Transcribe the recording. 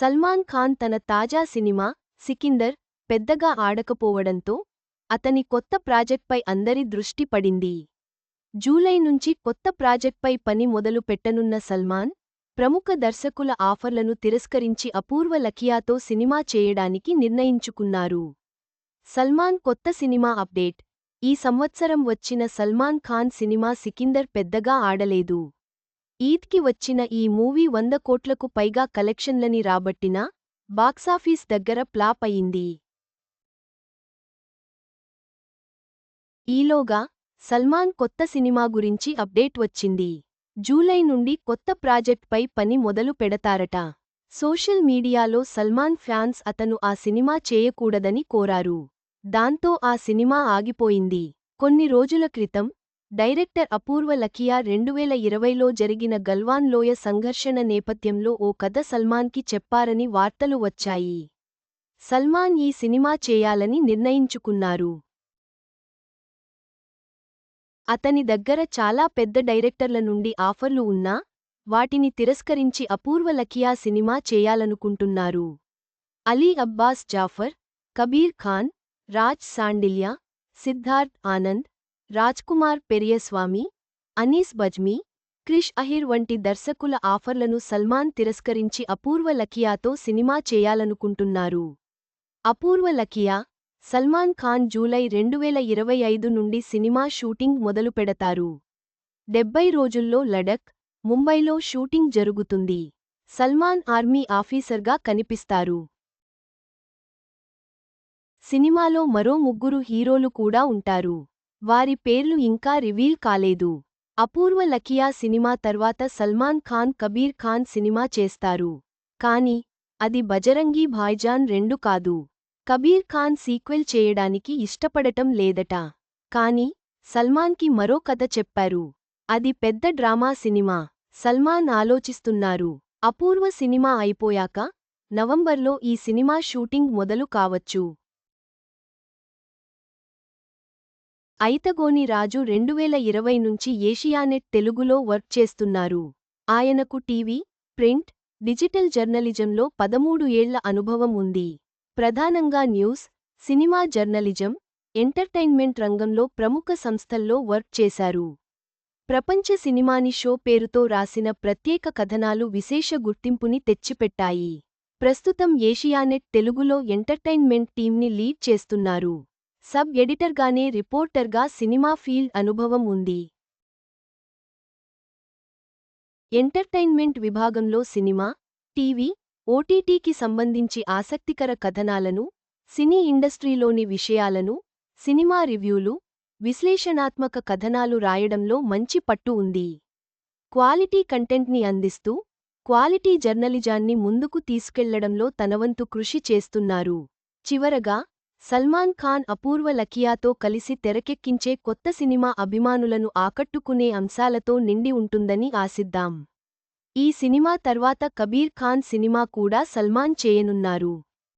సల్మాన్ ఖాన్ తన తాజా సినిమా సికిందర్ పెద్దగా ఆడకపోవడంతో అతని కొత్త ప్రాజెక్ట్పై అందరి దృష్టి పడింది. జూలై నుంచి కొత్త ప్రాజెక్ట్పై పని మొదలు పెట్టనున్న సల్మాన్ ప్రముఖ దర్శకుల ఆఫర్లను తిరస్కరించి అపూర్వ లఖియాతో సినిమా చేయడానికి నిర్ణయించుకున్నారు. సల్మాన్ కొత్త సినిమా అప్డేట్ ఈ సంవత్సరం వచ్చిన సల్మాన్ ఖాన్ సినిమా సికిందర్ పెద్దగా ఆడలేదు. ఈద్కి వచ్చిన ఈ మూవీ వంద కోట్లకు పైగా కలెక్షన్లని రాబట్టినా బాక్సాఫీస్ దగ్గర ప్లాప్ అయింది. ఈలోగా సల్మాన్ కొత్త సినిమా గురించి అప్డేట్ వచ్చింది. జూలై నుండి కొత్త ప్రాజెక్ట్పై పని మొదలు పెడతారట. సోషల్ మీడియాలో సల్మాన్ ఫ్యాన్స్ అతను ఆ సినిమా చేయకూడదని కోరారు. దాంతో ఆ సినిమా ఆగిపోయింది. కొన్ని రోజుల క్రితం డైరెక్టర్ అపూర్వ లకియా రెండువేల ఇరవైలో జరిగిన గల్వాన్ లోయ సంఘర్షణ నేపథ్యంలో ఓ కథ సల్మాన్కి చెప్పారని వార్తలు వచ్చాయి. సల్మాన్ ఈ సినిమా చేయాలని నిర్ణయించుకున్నారు. అతని దగ్గర చాలా పెద్ద డైరెక్టర్ల నుండి ఆఫర్లు ఉన్నా వాటిని తిరస్కరించి అపూర్వ లఖియా సినిమా చేయాలనుకుంటున్నారు. అలీ అబ్బాస్ జాఫర్ కబీర్ ఖాన్ రాజ్ సాండిల్య సిద్ధార్థ్ ఆనంద్ రాజ్కుమార్ పెరియస్వామి అనీస్ బజ్మీ క్రిష్ అహిర్ వంటి దర్శకుల ఆఫర్లను సల్మాన్ తిరస్కరించి అపూర్వ లకియాతో సినిమా చేయాలనుకుంటున్నారు. అపూర్వ లకియా సల్మాన్ ఖాన్ జూలై రెండువేల ఇరవై ఐదు నుండి సినిమా షూటింగ్ మొదలుపెడతారు. డెబ్బై రోజుల్లో లడక్ ముంబైలో షూటింగ్ జరుగుతుంది. సల్మాన్ ఆర్మీ ఆఫీసర్గా కనిపిస్తారు. సినిమాలో మరో ముగ్గురు హీరోలు కూడా ఉంటారు. వారి పేర్లు ఇంకా రివీల్ కాలేదు. అపూర్వ లకియా సినిమా తర్వాత సల్మాన్ ఖాన్ కబీర్ ఖాన్ సినిమా చేస్తారు. కాని అది బజరంగీ భాయ్జాన్ రెండు కాదు. కబీర్ ఖాన్ సీక్వెల్ చేయడానికి ఇష్టపడటం లేదట. కాని సల్మాన్కి మరో కథ చెప్పారు. అది పెద్ద డ్రామా సినిమా. సల్మాన్ ఆలోచిస్తున్నారు. అపూర్వ సినిమా అయిపోయాక నవంబర్లో ఈ సినిమా షూటింగ్ మొదలు కావచ్చు. ఐతగోని రాజు రెండువేల ఇరవై నుంచి ఏషియానెట్ తెలుగులో వర్క్ చేస్తున్నారు. ఆయనకు టీవీ ప్రింట్ డిజిటల్ జర్నలిజంలో పదమూడు ఏళ్ళ అనుభవం ఉంది. ప్రధానంగా న్యూస్ సినిమా జర్నలిజం ఎంటర్టైన్మెంట్ రంగంలో ప్రముఖ సంస్థల్లో వర్క్ చేశారు. ప్రపంచ సినిమాని షో పేరుతో రాసిన ప్రత్యేక కథనాలు విశేష గుర్తింపుని తెచ్చిపెట్టాయి. ప్రస్తుతం ఏషియానెట్ తెలుగులో ఎంటర్టైన్మెంట్ టీంని లీడ్ చేస్తున్నారు. సబ్ ఎడిటర్గానే రిపోర్టర్గా సినిమా ఫీల్డ్ అనుభవం ఉంది. ఎంటర్టైన్మెంట్ విభాగంలో సినిమా టీవీ ఓటీటీకి సంబంధించి ఆసక్తికర కథనాలను సినీ ఇండస్ట్రీలోని విషయాలను సినిమా రివ్యూలు విశ్లేషణాత్మక కథనాలు రాయడంలో మంచి పట్టు ఉంది. క్వాలిటీ కంటెంట్ని అందిస్తూ క్వాలిటీ జర్నలిజాన్ని ముందుకు తీసుకెళ్ళడంలో తనవంతు కృషి చేస్తున్నారు. చివరగా సల్మాన్ ఖాన్ అపూర్వ లకియాతో కలిసి తెరకెక్కించే కొత్త సినిమా అభిమానులను ఆకట్టుకునే అంశాలతో నిండి ఉంటుందని ఆశిద్దాం. ఈ సినిమా తర్వాత కబీర్ ఖాన్ సినిమా కూడా సల్మాన్ చేయనున్నారు.